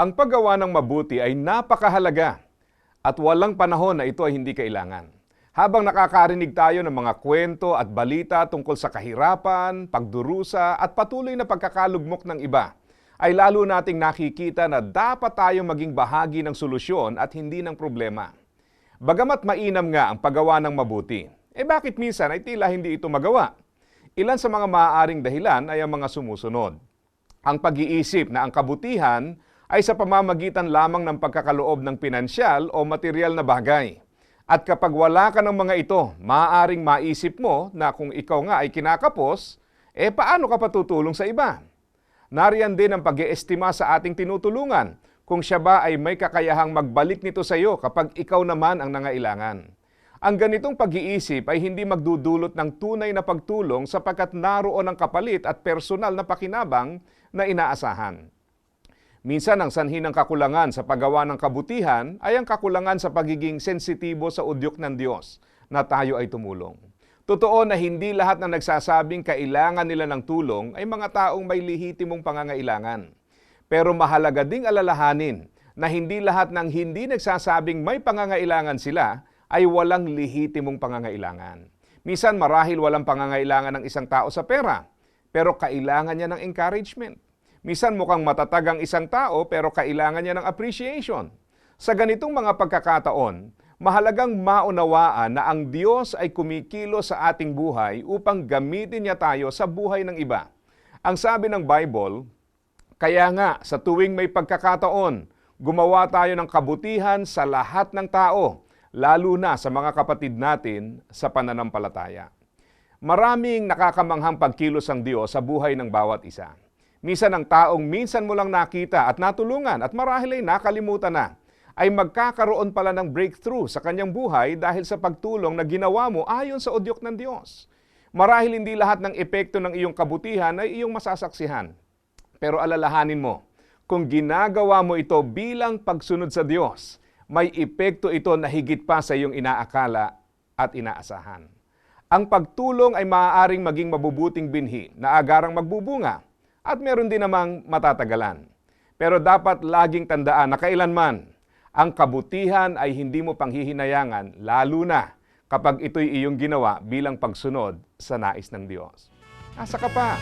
Ang paggawa ng mabuti ay napakahalaga at walang panahon na ito ay hindi kailangan. Habang nakakarinig tayo ng mga kwento at balita tungkol sa kahirapan, pagdurusa at patuloy na pagkakalugmok ng iba, ay lalo nating nakikita na dapat tayo maging bahagi ng solusyon at hindi ng problema. Bagamat mainam nga ang paggawa ng mabuti, eh bakit minsan ay tila hindi ito magawa? Ilan sa mga maaaring dahilan ay ang mga sumusunod. Ang pag-iisip na ang kabutihan ay sa pamamagitan lamang ng pagkakaloob ng pinansyal o material na bagay. At kapag wala ka ng mga ito, maaaring maisip mo na kung ikaw nga ay kinakapos, eh paano ka patutulong sa iba? Nariyan din ang pag-iestima sa ating tinutulungan kung siya ba ay may kakayahang magbalik nito sa iyo kapag ikaw naman ang nangailangan. Ang ganitong pag-iisip ay hindi magdudulot ng tunay na pagtulong sapagkat naroon ang kapalit at personal na pakinabang na inaasahan. Minsan ang sanhi ng kakulangan sa paggawa ng kabutihan ay ang kakulangan sa pagiging sensitibo sa udyok ng Diyos na tayo ay tumulong. Totoo na hindi lahat na nagsasabing kailangan nila ng tulong ay mga taong may lihitimong pangangailangan. Pero mahalaga ding alalahanin na hindi lahat ng hindi nagsasabing may pangangailangan sila ay walang lihitimong pangangailangan. Minsan marahil walang pangangailangan ng isang tao sa pera, pero kailangan niya ng encouragement. Minsan mukhang matatag ang isang tao pero kailangan niya ng appreciation. Sa ganitong mga pagkakataon, mahalagang maunawaan na ang Diyos ay kumikilo sa ating buhay upang gamitin niya tayo sa buhay ng iba. Ang sabi ng Bible, kaya nga sa tuwing may pagkakataon, gumawa tayo ng kabutihan sa lahat ng tao, lalo na sa mga kapatid natin sa pananampalataya. Maraming nakakamanghang pagkilos ang Diyos sa buhay ng bawat isa. Minsan ang taong minsan mo lang nakita at natulungan at marahil ay nakalimutan na, ay magkakaroon pala ng breakthrough sa kanyang buhay dahil sa pagtulong na ginawa mo ayon sa udyok ng Diyos. Marahil hindi lahat ng epekto ng iyong kabutihan ay iyong masasaksihan. Pero alalahanin mo, kung ginagawa mo ito bilang pagsunod sa Diyos, may epekto ito na higit pa sa iyong inaakala at inaasahan. Ang pagtulong ay maaaring maging mabubuting binhi na agarang magbubunga at meron din namang matatagalan. Pero dapat laging tandaan na kailanman, ang kabutihan ay hindi mo panghihinayangan lalo na kapag ito'y iyong ginawa bilang pagsunod sa nais ng Diyos. Asa ka pa?